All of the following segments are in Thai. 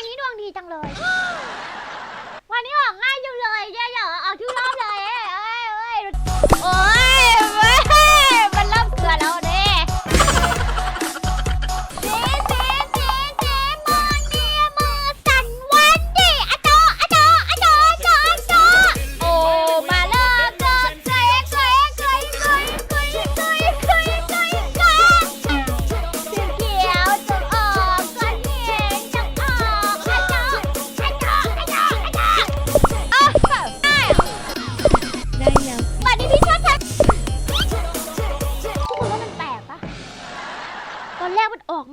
วันนี้ดวงดีจังเลย วันนี้ออกง่ายจังเลยเยอะๆออกทุกรอบเลยเอ้ย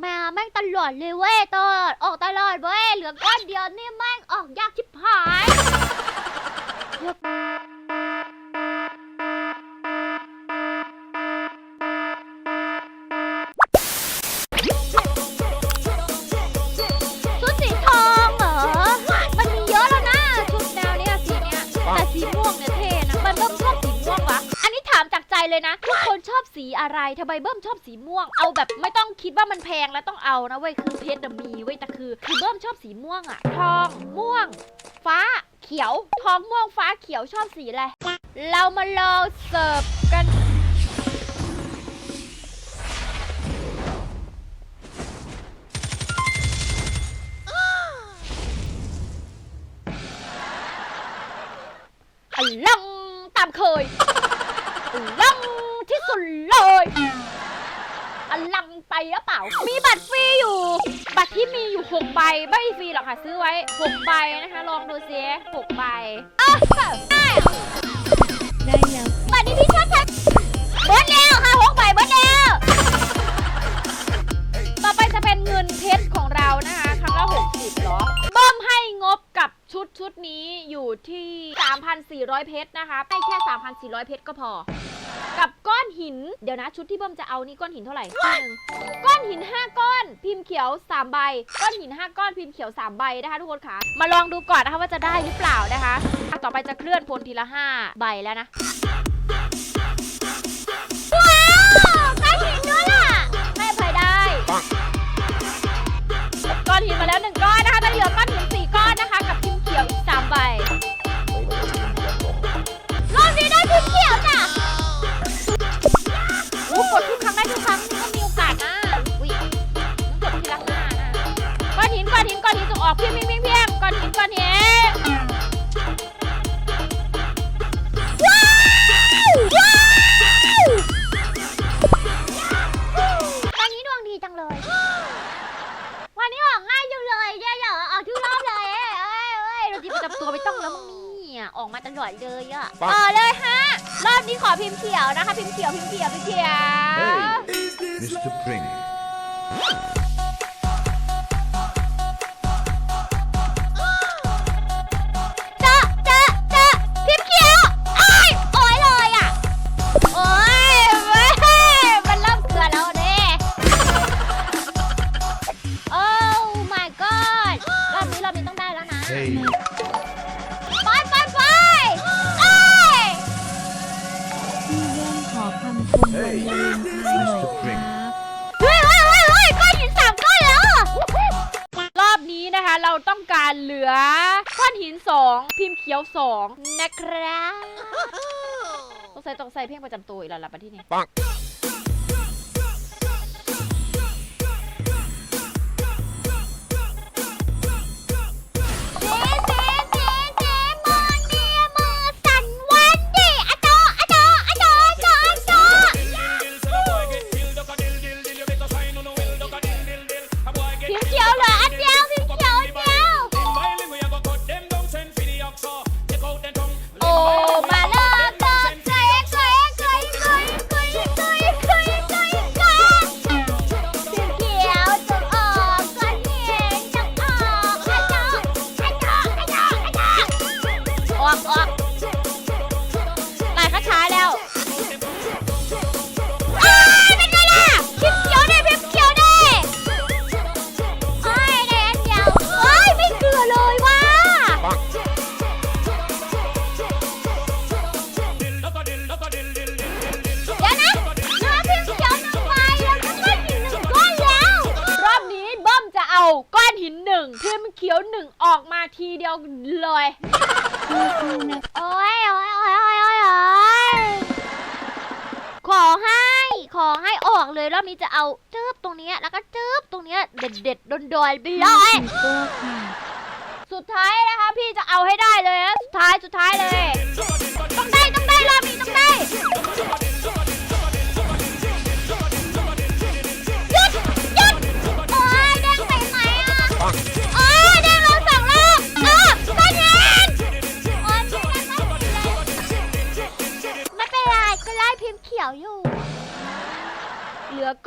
มันออกมาแม่งตลอดเลยเว้ยตอดออกตลอดเว้ยเหลือก้อนเดียวนี่แม่งออกยากชิบหาย เลยนะทุกคนชอบสีอะไรทำไมเบิ้มชอบสีม่วง เอาแบบไม่ต้องคิดว่ามันแพงแล้วต้องเอานะเว้ยคือเพชรน่ะมีเว้ยแต่คือคือเบิ้มชอบสีม่วงอะทองม่วง ฟ้าเขียว ทองม่วงฟ้าเขียวชอบสีอะไรเรามาลองเสิร์ฟกัน ลังที่สุดเลยอลังไปหรือเปล่า มีบัตรฟรีอยู่ บัตรที่มีอยู่6ใบไม่ฟรีหรอกค่ะซื้อไว้6ใบนะคะ ลองดูซิ6ใบอ้าวได้ได้แล้วบัตรนี้พี่ชอบใช้เบิร์ดแล้วค่ะ6ใบเบิร์ดแล้วต่อไปจะเป็นเงินเพชรของเรานะคะครั้งละ60เหรอ ชุดชุดนี้อยู่ที่ 3,400 เพชรนะคะให้แค่ 3,400 เพชรก็พอ กับก้อนหิน เดี๋ยวนะชุดที่เบิ้มจะเอานี่ก้อนหินเท่าไหร่ที่หนึ่งก้อนหิน 5 ก้อน พิมพ์เขียว 3 ใบ ก้อนหิน 5 ก้อนพิมพ์เขียว 3 ใบนะคะทุกคนค่ะ มาลองดูก่อนนะคะว่าจะได้หรือเปล่านะคะอะต่อไปจะเคลื่อนพลทีละ 5 ใบแล้วนะ ออกมาตลอดเลยอะปั๊บ ต่อเลยฮะ รอบนี้ขอพิมพ์เขียวนะคะ พิมพ์เขียวพิมพ์เขียวพิมพ์เขียว Mr. Pring. เลนไทน์หน่อยครับเฮ้ยเฮ้ยเฮ้ยเฮ้ยก้อนหินสามก้อนแล้วรอบนี้นะคะ เราต้องการเหลือก้อนหินสองพิมพ์เขียวสองนะครับ ต้องใส่ต้องใส่เพลงประจำตัวอีกแล้วล่ะประที่นี่ ออกออกลายเขาช้าแล้วอ้ายเป็นไงล่ะพิมเขียวดิพิมเขียวดิโอ้ยได้อันเดียวโอ้ยไม่เกลือเลยว่ะเดี๋ยวนะนื้อพิมเขียวหนึ่งใบแล้วก็ก้อนหินหนึ่งก้อนแล้ว รอบนี้เบิ้มจะเอาก้อนหินหนึ่งพิมเขียวหนึ่งออกมาทีเดียวเลย สู้ๆนะโอ้ยโอ้ยโอ้ยโอ้ยโอ้ยโอ้ยขอให้ ขอให้ออกเลยรอบนี้จะเอาจืบตรงเนี้ยแล้วก็จืบตรงเนี้ยเด็ดเด็ดๆโดนๆไปเลยพี่โก้ค่ะสุดท้ายนะคะพี่จะเอาให้ได้เลยนะสุดท้ายสุดท้ายเลย ต้องได้ต้องได้รอบนี้ต้องได้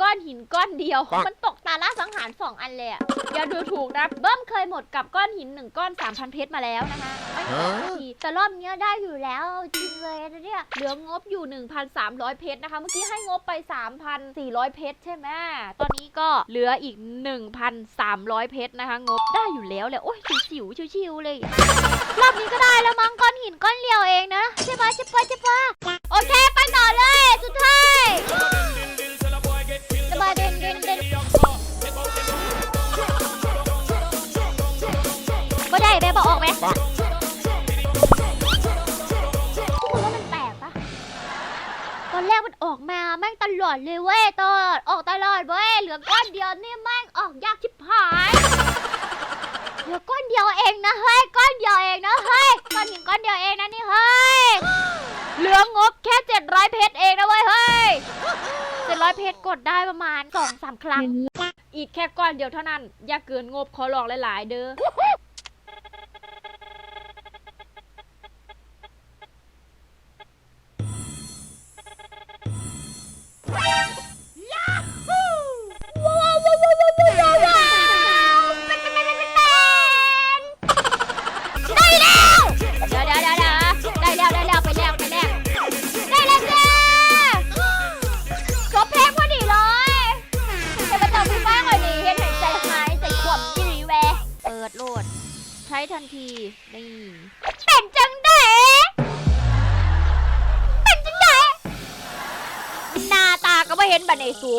อก้อนหินก้อนเดียว มันตกตาล่าสังหารสองอันเลยอะอย่าดูถูกนะ เบิ้มเคยหมดกับก้อนหินหนึ่งก้อน3,000เพชรมาแล้วนะคะไม่หมดสักทีแต่รอบเนี้ยได้อยู่แล้วจริงเลยนะเนี่ย เหลืองบอยู่ 1,300 เพชรนะคะ เมื่อกี้ให้งบไป 3,400 เพชรใช่ไหมตอนนี้ก็เหลืออีก 1,300 เพชรนะคะ งบได้อยู่แล้วแหละโอ้ยชิวๆชิวๆเลยอะรอบนี้ก็ได้แล้วมั้งก้อนหินก้อนเดียวเองนะใช่ปะใช่ปะใช่ปะโอเค ไปต่อเลย สุดท้าย คนว่ามันแปลกปะตอนแรกมันออกมาแม่งตลอดเลยเว้ยตอนออกตลอดเว้ยเหลือก้อนเดียวนี่แม่งออกยากชิบหายเหลือก้อนเดียวเองนะเฮ้ยก้อนเดียวเองนะเฮ้ยก้อนหินก้อนเดียวเองนะนี่เฮ้ยเหลืองบแค่700เพชรเองนะเว้ยเฮ้ยเจ็ดร้อยเพชรกดได้ประมาณสองสามครั้ง อีกแค่ก้อนเดียวเท่านั้น อย่าเกินงบขอลองหลาย ๆ เด้อ ทันที นี่ เป็นจังเดเป็นจังเดหน้าตาก็ไม่เห็นบันเนสู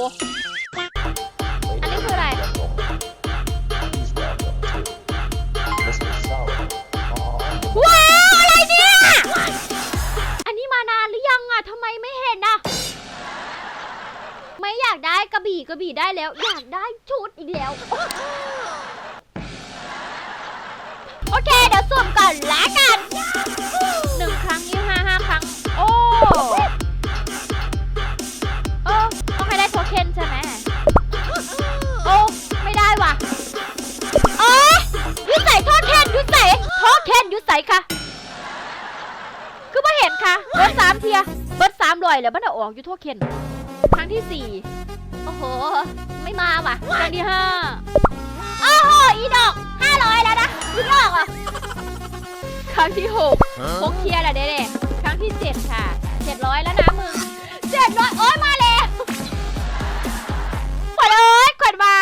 ใส่ค่ะ คือไม่เห็นค่ะ เบิร์ดสามเทีย เบิร์ดสามลอยแล้วมันเอาออกอยู่โทเค็นครั้งที่สี่โอ้โห ไม่มาว่ะ ครั้งที่ห้าโอ้โห อีดอกห้าร้อยแล้วนะอีดอกอะ ครั้งที่หกพกเทียร์แหละเด็ดๆครั้งที่เจ็ดค่ะเจ็ดร้อยแล้วนะมึงเจ็ดร้อยโอ้ยมาแล้วขวัญเอ้ยขวัญมา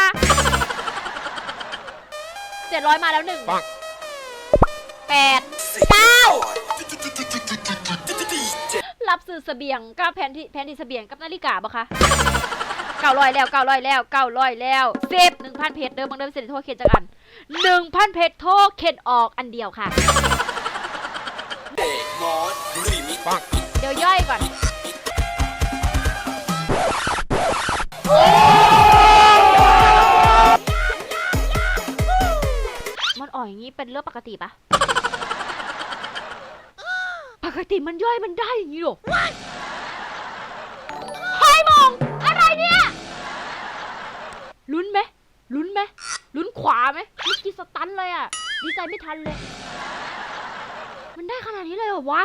เจ็ดร้อยมาแล้วหนึ่ง แปดเก้ารับซื้อเสบียงกับแผนที่แผนที่เสบียงกับนาฬิกาปะคะเก้าร้อยแล้วเก้าร้อยแล้วเก้าร้อยแล้วสิบหนึ่งพันเพชรเดิมบางเดิมเสร็จโทษเคนจากอันหนึ่งพันเพชรโทษเคนออกอันเดียวค่ะเดี๋ยวย่อยก่อนมันอ่อยอย่างนี้เป็นเรื่องปกติปะ กติมันย่อยมันได้อย่างนี้หรอไฮมองอะไรเนี่ยลุ้นไหมลุ้นไหมลุ้นขวาไหมนี่กีสตันเลยอะดีใจไม่ทันเลย มันได้ขนาดนี้เลยเหรอวะ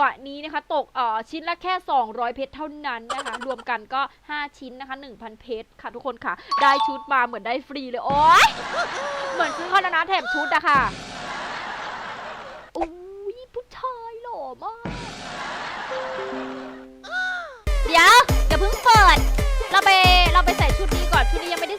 วะนี้นะคะ ตกเอ่อชิ้นละแค่ 200 เพชรเท่านั้นนะคะ รวมกันก็ 5 ชิ้นนะคะ 1,000 เพชรค่ะทุกคนค่ะ ได้ชุดมาเหมือนได้ฟรีเลย โอ๊ย เหมือนซื้อคอนะนะแถมชุดอะค่ะอุ้ยผู้ชายหล่อมาก เดี๋ยวอย่าเพิ่งเปิด เราไปเราไปใส่ชุดนี้ก่อน ชุดนี้ยังไม่ได้